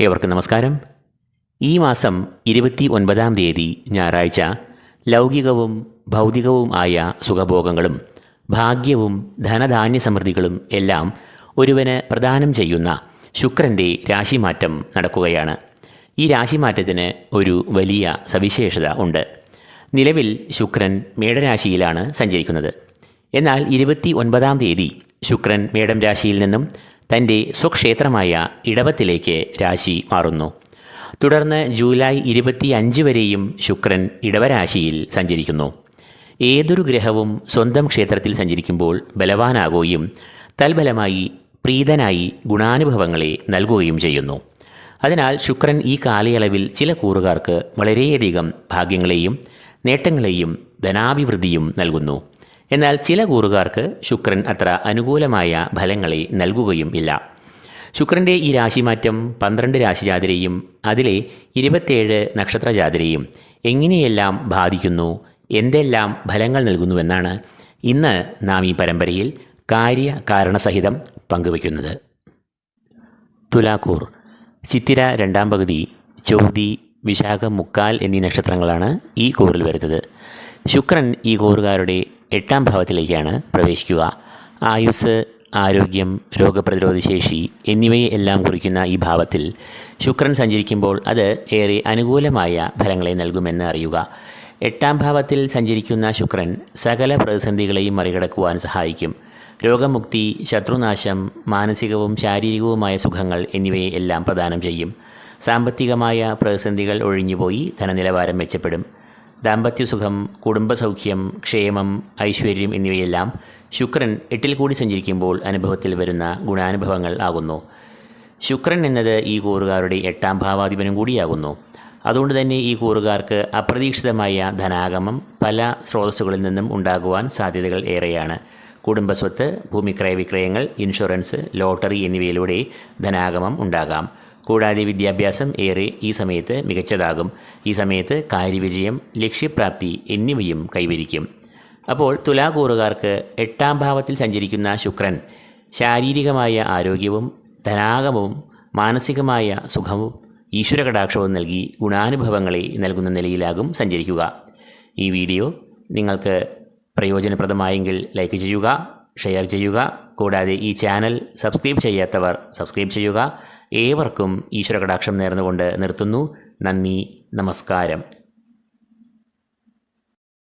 ഏവർക്കും നമസ്കാരം. ഈ മാസം ഇരുപത്തി ഒൻപതാം തീയതി ഞായറാഴ്ച ലൗകികവും ഭൗതികവും ആയ സുഖഭോഗങ്ങളും ഭാഗ്യവും ധനധാന്യ സമൃദ്ധികളും എല്ലാം ഒരുവന് പ്രദാനം ചെയ്യുന്ന ശുക്രന്റെ രാശിമാറ്റം നടക്കുകയാണ്. ഈ രാശിമാറ്റത്തിന് ഒരു വലിയ സവിശേഷത ഉണ്ട്. നിലവിൽ ശുക്രൻ മേടരാശിയിലാണ് സഞ്ചരിക്കുന്നത്. എന്നാൽ ഇരുപത്തി ഒൻപതാം തീയതി ശുക്രൻ മേടം രാശിയിൽ നിന്നും തന്റെ സ്വക്ഷേത്രമായ ഇടവത്തിലേക്ക് രാശി മാറുന്നു. തുടർന്ന് ജൂലൈ ഇരുപത്തി അഞ്ച് വരെയും ശുക്രൻ ഇടവരാശിയിൽ സഞ്ചരിക്കുന്നു. ഏതൊരു ഗ്രഹവും സ്വന്തം ക്ഷേത്രത്തിൽ സഞ്ചരിക്കുമ്പോൾ ബലവാനാകുകയും തൽബലമായി പ്രീതനായി ഗുണാനുഭവങ്ങളെ നൽകുകയും ചെയ്യുന്നു. അതിനാൽ ശുക്രൻ ഈ കാലയളവിൽ ചില കൂറുകാർക്ക് വളരെയധികം ഭാഗ്യങ്ങളെയും നേട്ടങ്ങളെയും ധനാഭിവൃദ്ധിയും നൽകുന്നു. എന്നാൽ ചില കൂറുകാർക്ക് ശുക്രൻ അത്ര അനുകൂലമായ ഫലങ്ങളെ നൽകുകയും ഇല്ല. ശുക്രന്റെ ഈ രാശിമാറ്റം പന്ത്രണ്ട് രാശിജാതിരെയും അതിലെ ഇരുപത്തേഴ് നക്ഷത്രജാതിരെയും എങ്ങനെയെല്ലാം ബാധിക്കുന്നു എന്തെല്ലാം ഫലങ്ങൾ നൽകുന്നുവെന്നാണ് ഇന്ന് നാം ഈ പരമ്പരയിൽ കാര്യ കാരണസഹിതം പങ്കുവയ്ക്കുന്നത്. തുലാക്കൂർ ചിത്തിര രണ്ടാം പകുതി ചൗതി വിശാഖ മുക്കാൽ എന്നീ നക്ഷത്രങ്ങളാണ് ഈ കൂറിൽ വരുന്നത്. ശുക്രൻ ഈ കൂറുകാരുടെ എട്ടാം ഭാവത്തിലേക്കാണ് പ്രവേശിക്കുക. ആയുസ് ആരോഗ്യം രോഗപ്രതിരോധ ശേഷി എന്നിവയെ എല്ലാം കുറിക്കുന്ന ഈ ഭാവത്തിൽ ശുക്രൻ സഞ്ചരിക്കുമ്പോൾ അത് ഏറെ അനുകൂലമായ ഫലങ്ങളെ നൽകുമെന്ന് അറിയുക. എട്ടാം ഭാവത്തിൽ സഞ്ചരിക്കുന്ന ശുക്രൻ സകല പ്രതിസന്ധികളെയും മറികടക്കുവാൻ സഹായിക്കും. രോഗമുക്തി ശത്രുനാശം മാനസികവും ശാരീരികവുമായ സുഖങ്ങൾ എന്നിവയെ എല്ലാം പ്രദാനം ചെയ്യും. സാമ്പത്തികമായ പ്രതിസന്ധികൾ ഒഴിഞ്ഞുപോയി ധനനിലവാരം മെച്ചപ്പെടും. ദാമ്പത്യസുഖം കുടുംബസൗഖ്യം ക്ഷേമം ഐശ്വര്യം എന്നിവയെല്ലാം ശുക്രൻ എട്ടിൽ കൂടി സഞ്ചരിക്കുമ്പോൾ അനുഭവത്തിൽ വരുന്ന ഗുണാനുഭവങ്ങൾ ആകുന്നു. ശുക്രൻ എന്നത് ഈ കൂറുകാരുടെ എട്ടാം ഭാവാധിപനും കൂടിയാകുന്നു. അതുകൊണ്ട് തന്നെ ഈ കൂറുകാർക്ക് അപ്രതീക്ഷിതമായ ധനാഗമം പല സ്രോതസ്സുകളിൽ നിന്നും ഉണ്ടാകുവാൻ സാധ്യതകൾ ഏറെയാണ്. കുടുംബസ്വത്ത് ഭൂമിക്രയ വിക്രയങ്ങൾ ഇൻഷുറൻസ് ലോട്ടറി എന്നിവയിലൂടെ ധനാഗമം ഉണ്ടാകാം. കൂടാതെ വിദ്യാഭ്യാസം ഏറെ ഈ സമയത്ത് മികച്ചതാകും. ഈ സമയത്ത് കാര്യവിജയം ലക്ഷ്യപ്രാപ്തി എന്നിവയും കൈവരിക്കും. അപ്പോൾ തുലാകൂറുകാർക്ക് എട്ടാം ഭാവത്തിൽ സഞ്ചരിക്കുന്ന ശുക്രൻ ശാരീരികമായ ആരോഗ്യവും ധനാഗമവും മാനസികമായ സുഖവും ഈശ്വര കടാക്ഷവും നൽകി ഗുണാനുഭവങ്ങളെ നൽകുന്ന നിലയിലാകും സഞ്ചരിക്കുക. ഈ വീഡിയോ നിങ്ങൾക്ക് പ്രയോജനപ്രദമായെങ്കിൽ ലൈക്ക് ചെയ്യുക ഷെയർ ചെയ്യുക. കൂടാതെ ഈ ചാനൽ സബ്സ്ക്രൈബ് ചെയ്യാത്തവർ സബ്സ്ക്രൈബ് ചെയ്യുക. ഏവർക്കും ഈശ്വരകടാക്ഷം നേർന്നുകൊണ്ട് നിർത്തുന്നു. നന്ദി നമസ്കാരം.